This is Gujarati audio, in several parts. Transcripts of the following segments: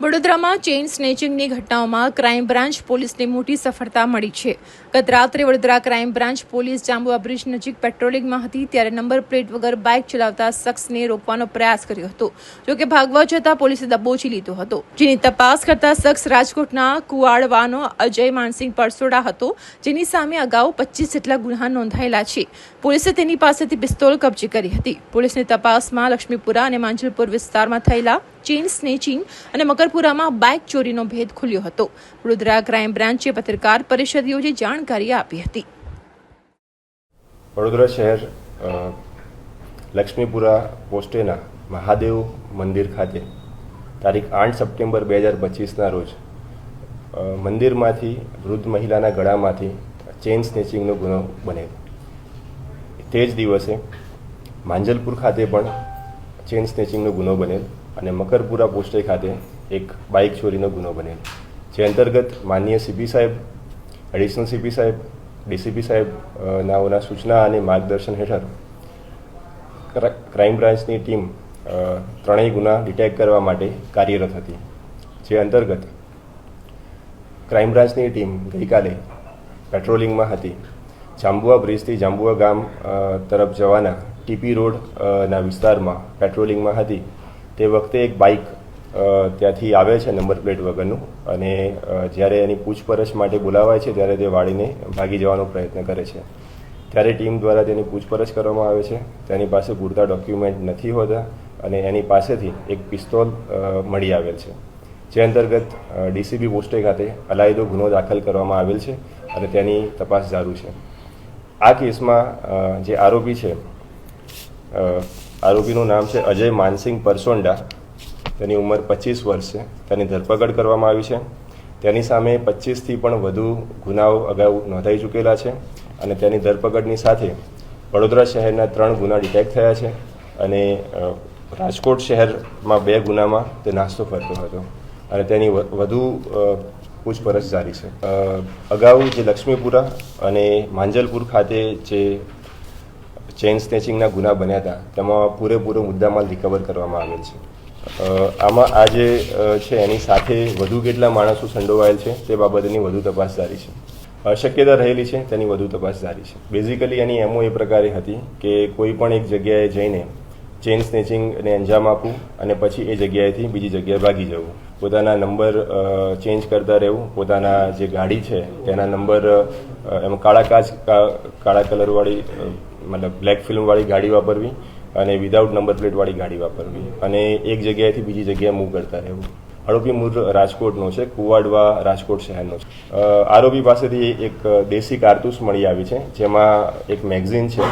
વડોદરામાં ચેઇન સ્નેચિંગની ઘટનાઓમાં ક્રાઇમ બ્રાન્ચ પોલીસને મોટી સફળતા મળી છે. ગત રાત્રે Vadodara crime branch police Jambua bridge નજીક પેટ્રોલિંગમાં હતી ત્યારે નંબર પ્લેટ વગર બાઇક ચલાવતા શખ્સને રોકવાનો પ્રયાસ કર્યો હતો. જોકે ભાગવા જતા પોલીસે દબોચી લીધો હતો. જેની તપાસ કરતા શખ્સ રાજકોટના કુવાડવાનો અજય માનસિંહ પરસોડા હતો, જેની સામે અગાઉ પચીસ જેટલા ગુન્હા નોંધાયેલા છે. પોલીસે તેની પાસેથી પિસ્તોલ કબજે કરી હતી. પોલીસની તપાસમાં લક્ષ્મીપુરા અને માંજલપુર વિસ્તારમાં થયેલા ચેઇન સ્નેચિંગ અને મકરપુરામાં બાઇક ચોરીનો ભેદ ખુલ્યો હતો. વડોદરા ક્રાઇમ બ્રાન્ચે પત્રકાર પરિષદ યોજી જાણકારી આપી હતી. વડોદરા શહેર લક્ષ્મીપુરા પોસ્ટેના મહાદેવ મંદિર ખાતે તારીખ આઠ સપ્ટેમ્બર બે હજાર પચીસના રોજ મંદિરમાંથી વૃદ્ધ મહિલાના ગળામાંથી ચેઇન સ્નેચિંગનો ગુનો બનેલો. તે જ દિવસે માંજલપુર ખાતે પણ ચેઇન સ્નેચિંગનો ગુનો બનેલ. અને મકરપુરા પોસ્ટે ખાતે એક બાઇક ચોરીનો ગુનો બનેલ. જે અંતર્ગત માનનીય સીપી સાહેબ, એડિશનલ સીપી સાહેબ ડીસીપી સાહેબ નાઓના સૂચના અને માર્ગદર્શન હેઠળ ક્રાઇમ બ્રાન્ચની ટીમ ત્રણેય ગુના ડિટેક્ટ કરવા માટે કાર્યરત હતી. જે અંતર્ગત ક્રાઇમ બ્રાન્ચની ટીમ ગઈકાલે પેટ્રોલિંગમાં હતી. જાંબુઆ બ્રિજથી જાંબુઆ ગામ તરફ જવાના ટીપી રોડ ના વિસ્તારમાં પેટ્રોલિંગમાં હતી. તે વખતે એક બાઇક ત્યાંથી આવે છે નંબર પ્લેટ વગરનું અને જ્યારે એની પૂછપરછ માટે બોલાવાય છે ત્યારે તે વાળીને ભાગી જવાનો પ્રયત્ન કરે છે. ત્યારે ટીમ દ્વારા તેની પૂછપરછ કરવામાં આવે છે. તેની પાસે પૂરતા ડોક્યુમેન્ટ નથી હોતા અને એની પાસેથી એક પિસ્તોલ મળી આવેલ છે. જે અંતર્ગત ડીસીબી પોસ્ટે ખાતે અલાયદો ગુનો દાખલ કરવામાં આવેલ છે અને તેની તપાસ ચાલુ છે. આ કેસમાં જે આરોપી છે આરોપીનું નામ છે અજય માનસિંહ પરસોંડા. તેની ઉંમર પચીસ વર્ષ છે. તેની ધરપકડ કરવામાં આવી છે. તેની સામે પચીસથી પણ વધુ ગુનાઓ અગાઉ નોંધાઈ ચૂકેલા છે અને તેની ધરપકડની સાથે વડોદરા શહેરના ત્રણ ગુના ડિટેક્ટ થયા છે અને રાજકોટ શહેરમાં બે ગુનામાં તે નાસ્તો ફરતો હતો અને તેની વધુ પૂછપરછ જારી છે. અગાઉ જે લક્ષ્મીપુરા અને માંજલપુર ખાતે જે ચેઇન સ્નેચિંગના ગુના બન્યા હતા, તેમાં પૂરેપૂરો મુદ્દામાલ રિકવર કરવામાં આવેલ છે. આમાં આ જે છે, એની સાથે વધુ કેટલા માણસો સંડોવાયેલ છે, તે બાબતની વધુ તપાસ જારી છે. શક્યતા રહેલી છે, તેની વધુ તપાસ જારી છે. બેઝિકલી એની એમઓ એ પ્રકારે હતી કે કોઈ પણ એક જગ્યાએ જઈને ચેઇન સ્નેચિંગને અંજામ આપવું અને પછી એ જગ્યાએથી બીજી જગ્યાએ ભાગી જવું. પોતાના નંબર ચેન્જ કરતા રહેવું, પોતાના જે ગાડી છે, તેના નંબર એમ કાળા કાચ કાળા કલરવાળી મતલબ બ્લેક ફિલ્મવાળી ગાડી વાપરવી અને વિધાઉટ નંબર પ્લેટવાળી ગાડી વાપરવી. અને એક જગ્યાએથી બીજી જગ્યાએ મૂવ કરતા રહેવું. આરોપી મૂળ રાજકોટનો છે, કુવાડવા રાજકોટ શહેરનો છે. આરોપી પાસેથી એક દેશી કારતૂસ મળી આવી છે, જેમાં એક મેગઝીન છે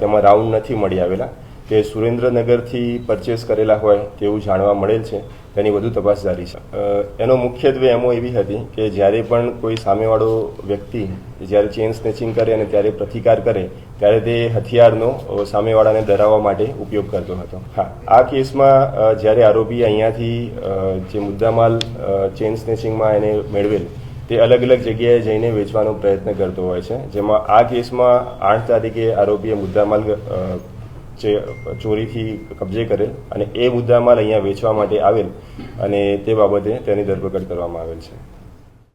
તેમાં રાઉન્ડ નથી મળી આવેલા. તે સુરેન્દ્રનગરથી પરચેસ કરેલા હોય તેવું જાણવા મળેલ છે, તેની વધુ તપાસ જારી છે. એનો મુખ્યત્વે એમો એવી હતી કે જ્યારે પણ કોઈ સામેવાળો વ્યક્તિ જ્યારે ચેન સ્નેચિંગ કરે અને ત્યારે પ્રતિકાર કરે, ત્યારે તે હથિયારનો સામેવાળાને ડરાવવા માટે ઉપયોગ કરતો હતો. હા. આ કેસમાં જ્યારે આરોપી અહીંયાથી જે મુદ્દામાલ ચેન સ્નેચિંગમાં એને મેળવેલ, તે અલગ અલગ જગ્યાએ જઈને વેચવાનો પ્રયત્ન કરતો હોય છે. જેમાં આ કેસમાં આઠ તારીખે આરોપીએ મુદ્દામાલ ચોરીથી કબજે કરેલ અને એ મુદ્દામાલ અહીંયા વેચવા માટે આવેલ અને તે બાબતે તેની ધરપકડ કરવામાં આવેલ છે.